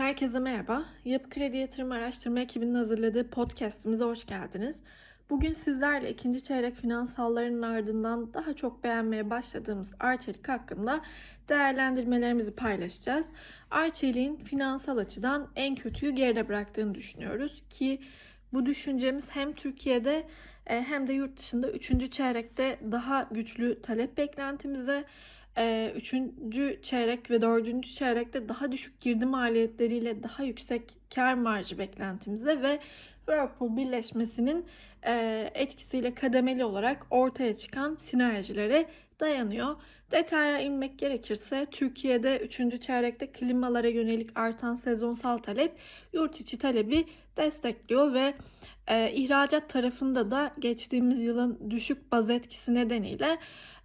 Herkese merhaba. Yapı Kredi Yatırım Araştırma ekibinin hazırladığı podcastimize hoş geldiniz. Bugün sizlerle ikinci çeyrek finansallarının ardından daha çok beğenmeye başladığımız Arçelik hakkında değerlendirmelerimizi paylaşacağız. Arçelik'in finansal açıdan en kötüyü geride bıraktığını düşünüyoruz ki bu düşüncemiz hem Türkiye'de e, hem de yurt dışında üçüncü çeyrekte daha güçlü talep beklentimize e, üçüncü çeyrek ve dördüncü çeyrekte daha düşük girdi maliyetleriyle daha yüksek kar marjı beklentimize ve Whirlpool birleşmesinin e, etkisiyle kademeli olarak ortaya çıkan sinerjilere dayanıyor. Detaya inmek gerekirse Türkiye'de 3. çeyrekte klimalara yönelik artan sezonsal talep yurt içi talebi destekliyor ve e, ihracat tarafında da geçtiğimiz yılın düşük baz etkisi nedeniyle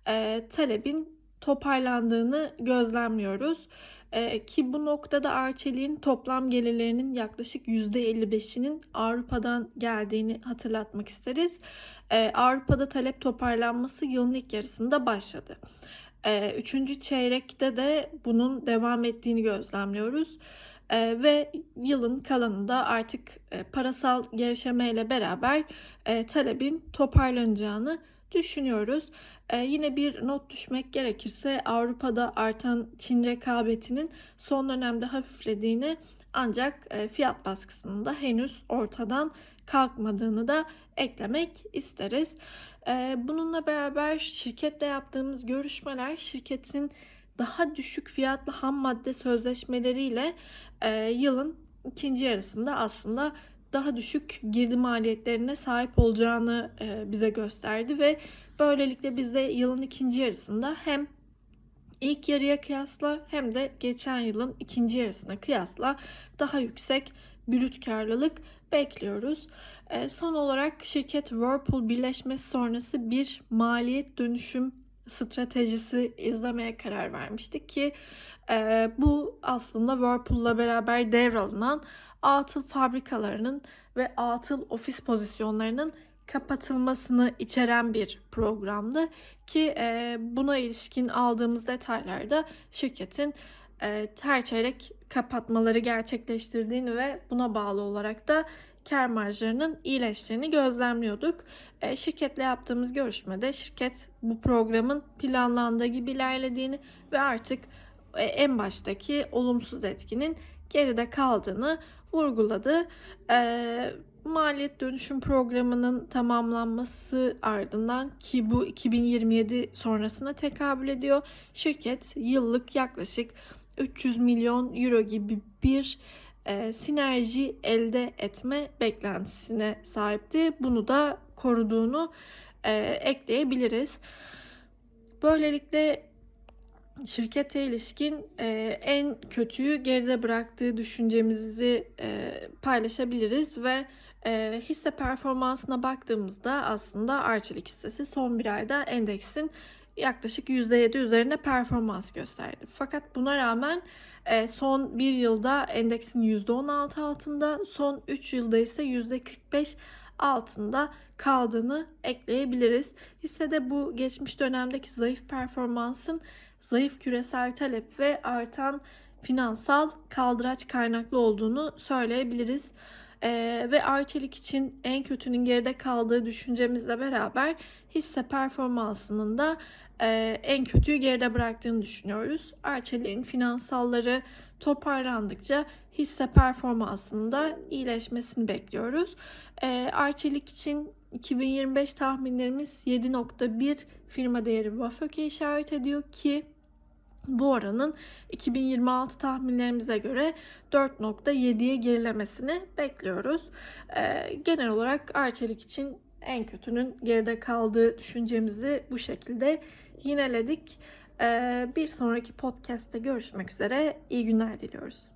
e, talebin toparlandığını gözlemliyoruz. Ee, ki bu noktada Arçelik'in toplam gelirlerinin yaklaşık %55'inin Avrupa'dan geldiğini hatırlatmak isteriz. Ee, Avrupa'da talep toparlanması yılın ilk yarısında başladı. Ee, üçüncü çeyrekte de bunun devam ettiğini gözlemliyoruz. Ve yılın kalanında artık e, parasal gevşemeyle beraber e, talebin toparlanacağını düşünüyoruz. Ee, yine bir not düşmek gerekirse Avrupa'da artan Çin rekabetinin son dönemde hafiflediğini ancak e, fiyat baskısının da henüz ortadan kalkmadığını da eklemek isteriz. Ee, bununla beraber şirketle yaptığımız görüşmeler şirketin daha düşük fiyatlı ham madde sözleşmeleriyle e, yılın ikinci yarısında aslında daha düşük girdi maliyetlerine sahip olacağını e, bize gösterdi ve böylelikle biz de yılın ikinci yarısında hem ilk yarıya kıyasla hem de geçen yılın ikinci yarısına kıyasla daha yüksek brüt karlılık bekliyoruz. E, son olarak şirket Whirlpool birleşmesi sonrası bir maliyet dönüşüm stratejisi izlemeye karar vermiştik ki e, bu aslında Whirlpool'la beraber devralınan atıl fabrikalarının ve atıl ofis pozisyonlarının kapatılmasını içeren bir programdı ki e, buna ilişkin aldığımız detaylarda şirketin her çeyrek kapatmaları gerçekleştirdiğini ve buna bağlı olarak da kar marjlarının iyileştiğini gözlemliyorduk. E, şirketle yaptığımız görüşmede şirket bu programın planlandığı gibi ilerlediğini ve artık e, en baştaki olumsuz etkinin geride kaldığını vurguladı. E, maliyet dönüşüm programının tamamlanması ardından ki bu 2027 sonrasına tekabül ediyor. Şirket yıllık yaklaşık 300 milyon euro gibi bir e, sinerji elde etme beklentisine sahipti. Bunu da koruduğunu e, ekleyebiliriz. Böylelikle şirkete ilişkin e, en kötüyü geride bıraktığı düşüncemizi e, paylaşabiliriz ve e, hisse performansına baktığımızda aslında Arçelik hissesi son bir ayda endeksin yaklaşık %7 üzerinde performans gösterdi. Fakat buna rağmen e, son bir yılda endeksin %16 altında, son 3 yılda ise %45 altında kaldığını ekleyebiliriz. Hissede bu geçmiş dönemdeki zayıf performansın zayıf küresel talep ve artan finansal kaldıraç kaynaklı olduğunu söyleyebiliriz. Ee, ve Arçelik için en kötünün geride kaldığı düşüncemizle beraber hisse performansının da e, en kötüyü geride bıraktığını düşünüyoruz. Arçelik'in finansalları toparlandıkça hisse performansının da iyileşmesini bekliyoruz. E, Arçelik için 2025 tahminlerimiz 7.1 firma değeri VAFÖK'e işaret ediyor ki bu oranın 2026 tahminlerimize göre 4.7'ye gerilemesini bekliyoruz. Ee, genel olarak Arçelik için en kötünün geride kaldığı düşüncemizi bu şekilde yineledik. Ee, bir sonraki podcast'te görüşmek üzere. İyi günler diliyoruz.